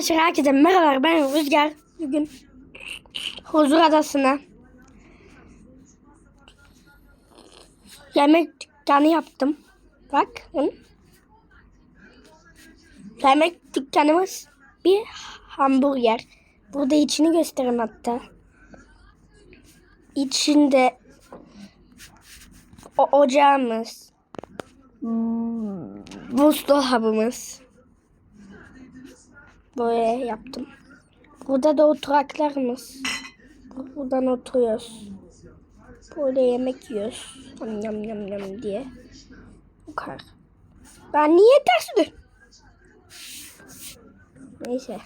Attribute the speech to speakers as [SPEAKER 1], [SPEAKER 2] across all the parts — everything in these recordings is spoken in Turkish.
[SPEAKER 1] Arkadaşlar herkese merhabalar ben Rüzgar. Bugün Huzur Adası'na yemek dükkanı yaptım. Bakın. Yemek dükkanımız bir hamburger. Burada içini göstereyim hatta. İçinde o ocağımız, buzdolabımız, Böyle yaptım. Burada da oturaklarımız. Buradan oturuyoruz. Böyle yemek yiyoruz. Yam yam yam yam diye. Bu kadar. Ben niye ters? Neyse.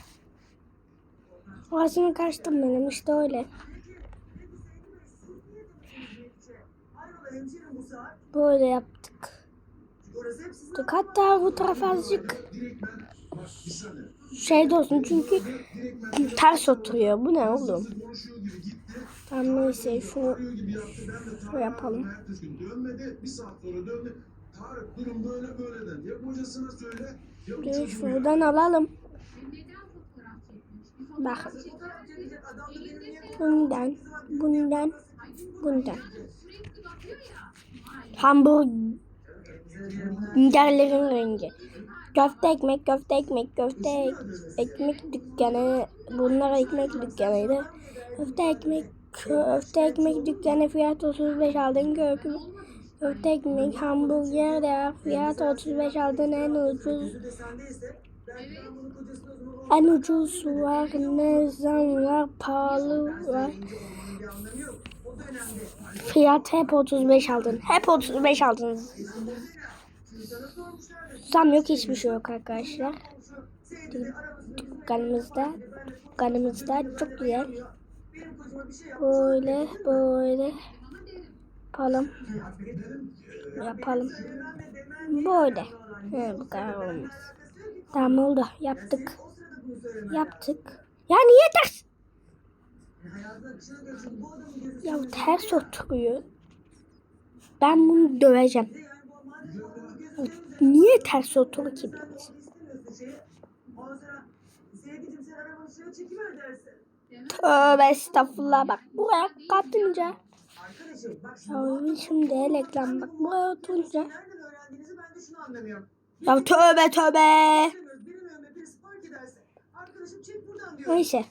[SPEAKER 1] Ağzını kaçtım benim işte öyle. Böyle yaptık. Hatta bu tarafa azıcık şey de olsun çünkü ters oturuyor. Bu ne oğlum? Tamam neyse şunu şöyle yapalım.
[SPEAKER 2] Tarık
[SPEAKER 1] şuradan alalım. Bakın. Bundan, bundan, bundan. Hamburgerlerin rengi. Köfte ekmek, köfte ekmek, köfte ek- ekmek dükkanı. Bunlar ekmek dükkanıydı. Köfte ekmek, köfte ekmek dükkanı fiyat 35 aldın köfte. Köfte ekmek, hamburger de fiyat 35 aldın en ucuz. En ucuz var, ne zam var, pahalı var. Fiyat hep 35 aldın. Hep 35 aldın. Zam yok hiçbir şey yok arkadaşlar. Dükkanımızda dükkanımızda çok güzel. Böyle böyle yapalım. Yapalım. Böyle. He, bu kadar olmaz. Tamam oldu. Yaptık. Yaptık. Ya niye ters? Ya ters oturuyor. Ben bunu döveceğim. Niye ters oturdu ki? Tövbe estağfurullah bak buraya katınca. Ya şimdi reklam bak buraya oturunca. Ya tövbe tövbe. Neyse